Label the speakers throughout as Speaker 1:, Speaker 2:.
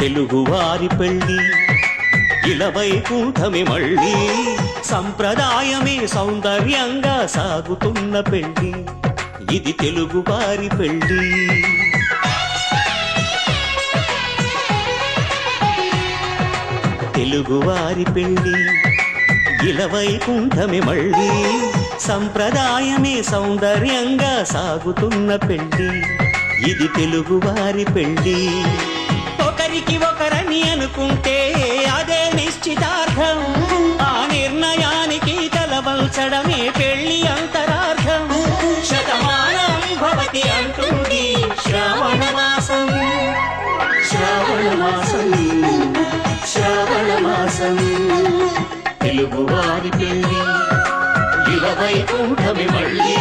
Speaker 1: తెలుగువారి పెళ్ళి ఇలవైకుంఠమి మళ్ళీ సంప్రదాయమే సౌందర్యంగా సాగుతున్న పెళ్ళి ఇది తెలుగువారి పెళ్ళి. తెలుగువారి పెళ్ళి ఇలవైకుంఠమి మళ్ళీ సంప్రదాయమే సౌందర్యంగా సాగుతున్న పెళ్ళి ఇది తెలుగువారి పెళ్ళి. ఒకరికి ఒకరని అనుకుంటే అదే నిశ్చితార్థం. ఆ నిర్ణయానికి తలవంచడమే పెళ్ళి అంతరార్థం. శతమానం భవతి అంటుంది శ్రావణ మాసం. శ్రావణ మాసం. శ్రావణ మాసం. తెలుగువారి పెళ్ళి. ఇలవైకుంఠమి మళ్ళీ.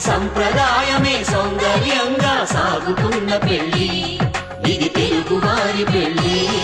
Speaker 1: సంప్రదాయమే సౌందర్యంగా సాగుతున్న పెళ్ళి. ಬೆಳ್ಳಿ